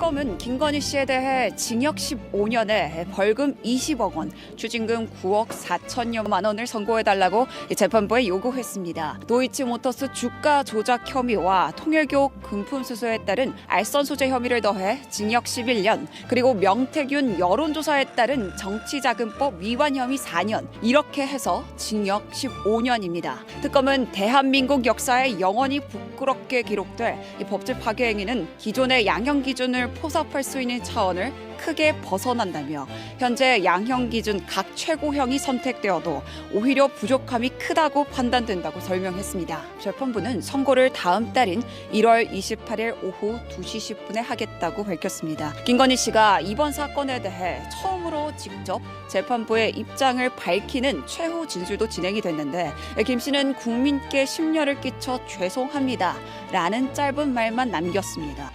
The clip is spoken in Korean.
특검은 김건희 씨에 대해 징역 15년에 벌금 20억 원, 추징금 9억 4천여만 원을 선고해달라고 재판부에 요구했습니다. 도이치모터스 주가 조작 혐의와 통일교육 금품 수수에 따른 알선 소재 혐의를 더해 징역 11년, 그리고 명태균 여론조사에 따른 정치자금법 위반 혐의 4년, 이렇게 해서 징역 15년입니다. 특검은 대한민국 역사에 영원히 부끄럽게 기록될 이 법질 파괴 행위는 기존의 양형 기준을 포섭할 수 있는 차원을 크게 벗어난다며 현재 양형 기준 각 최고형이 선택되어도 오히려 부족함이 크다고 판단된다고 설명했습니다. 재판부는 선고를 다음 달인 1월 28일 오후 2시 10분에 하겠다고 밝혔습니다. 김건희 씨가 이번 사건에 대해 처음으로 직접 재판부에 입장을 밝히는 최후 진술도 진행이 됐는데 김 씨는 국민께 심려를 끼쳐 죄송합니다. 라는 짧은 말만 남겼습니다.